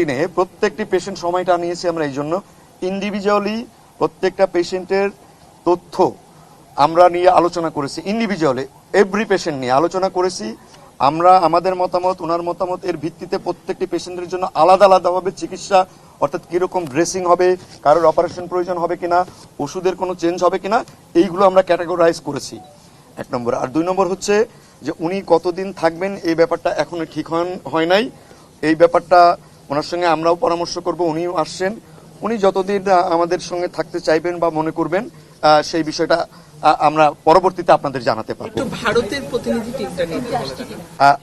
দিনে প্রত্যেকটি পেশেন্ট সময়টা নিয়েছি আমরা এই জন্য। ইন্ডিভিজুয়ালি প্রত্যেকটা পেশেন্টের তথ্য আমরা নিয়ে আলোচনা করেছি। ইন্ডিভিজুয়ালি এভরি পেশেন্ট নিয়ে আলোচনা করেছি। আমরা আমাদের মতামত ওনার মতামত, এর ভিত্তিতে প্রত্যেকটি পেশেন্টের জন্য আলাদা আলাদাভাবে চিকিৎসা, অর্থাৎ কীরকম ড্রেসিং হবে, কারোর অপারেশন প্রয়োজন হবে কিনা, ওষুধের কোনো চেঞ্জ হবে কিনা, এইগুলো আমরা ক্যাটাগরাইজ করেছি। এক নম্বর। আর দুই নম্বর হচ্ছে যে উনি কতদিন থাকবেন, এই ব্যাপারটা এখনও ঠিক হয় নাই। এই ব্যাপারটা ওনার সঙ্গে আমরাও পরামর্শ করব উনিও আসছেন। উনি যতদিন আমাদের সঙ্গে থাকতে চাইবেন বা মনে করবেন সেই বিষয়টা আমরা পরবর্তীতে আপনাদের জানাতে পারব। একটু ভারতের প্রতিনিধি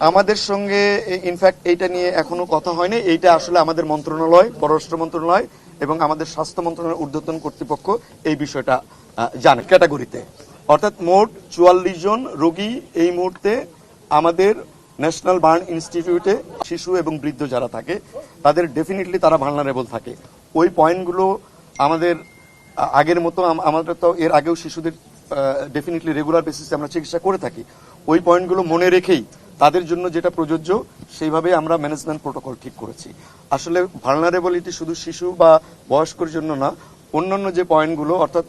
আমাদের সঙ্গে ইনফ্যাক্ট এইটা নিয়ে এখনও কথা হয়নি। এইটা আসলে আমাদের মন্ত্রণালয় পররাষ্ট্র মন্ত্রণালয় এবং আমাদের স্বাস্থ্য মন্ত্রণালয়ের ঊর্ধ্বতন কর্তৃপক্ষ এই বিষয়টা জানে ক্যাটাগরিতে। অর্থাৎ মোট চুয়াল্লিশ জন রোগী এই মুহূর্তে আমাদের ন্যাশনাল বার্ন ইনস্টিটিউটে শিশু এবং বৃদ্ধ যারা থাকে, তাদের ডেফিনেটলি তারা ভালনারেবল থাকে। ওই পয়েন্টগুলো আমাদের আগের মতো আমাদের তো এর আগেও শিশুদের ডেফিনেটলি রেগুলার বেসিসে আমরা চিকিৎসা করে থাকি। ওই পয়েন্টগুলো মনে রেখেই তাদের জন্য যেটা প্রযোজ্য, সেইভাবে আমরা ম্যানেজমেন্ট প্রোটোকল ঠিক করেছি। আসলে ভালনারেবিলিটি শুধু শিশু বা বয়স্কর জন্য না, অন্যান্য যে পয়েন্টগুলো অর্থাৎ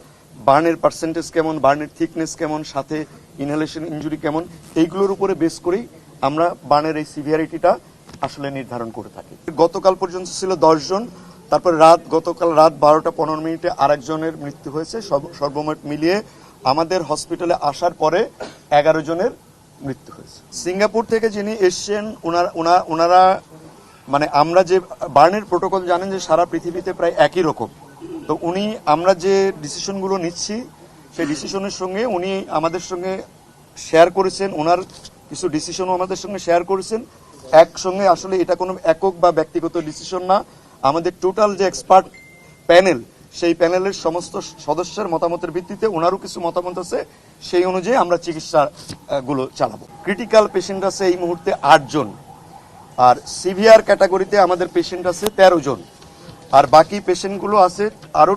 বার্নের পার্সেন্টেজ কেমন, বার্নের থিকনেস কেমন, সাথে ইনহেলেশন ইনজুরি কেমন, এইগুলোর উপরে বেস করেই আমরা বার্নের এই সিভিয়ারিটিটা আসলে নির্ধারণ করে থাকি। গতকাল পর্যন্ত ছিল দশ জন, তারপর রাত, গতকাল রাত বারোটা পনেরো মিনিটে আরেকজনের মৃত্যু হয়েছে। সর্বমোট মিলিয়ে আমাদের হসপিটালে আসার পরে এগারো জনের মৃত্যু হয়েছে। সিঙ্গাপুর থেকে যিনি এসছেন ওনারা ওনা- ওনারা মানে আমরা যে বার্নের প্রোটোকল জানেন যে সারা পৃথিবীতে প্রায় একই রকম। তো উনি, আমরা যে ডিসিশনগুলো নিচ্ছি, সেই ডিসিশনের সঙ্গে উনি আমাদের সঙ্গে শেয়ার করেছেন ওনার কিছু ডিসিশনও আমাদের সঙ্গে শেয়ার করেছেন। একসঙ্গে আসলে এটা কোনো একক বা ব্যক্তিগত ডিসিশন না। আমাদের টোটাল যে এক্সপার্ট প্যানেল সেই প্যানেলের সমস্ত সদস্যের মতামতের ভিত্তিতে ওনারও কিছু মতামত আছে। সেই অনুযায়ী আমরা চিকিৎসা গুলো চালাবো। ক্রিটিক্যাল পেশেন্ট আছে এই মুহূর্তে আটজন আর সিভিয়ার ক্যাটাগরিতে আমাদের পেশেন্ট আছে তেরো জন। আর বাকি পেশেন্টগুলো আছে আরও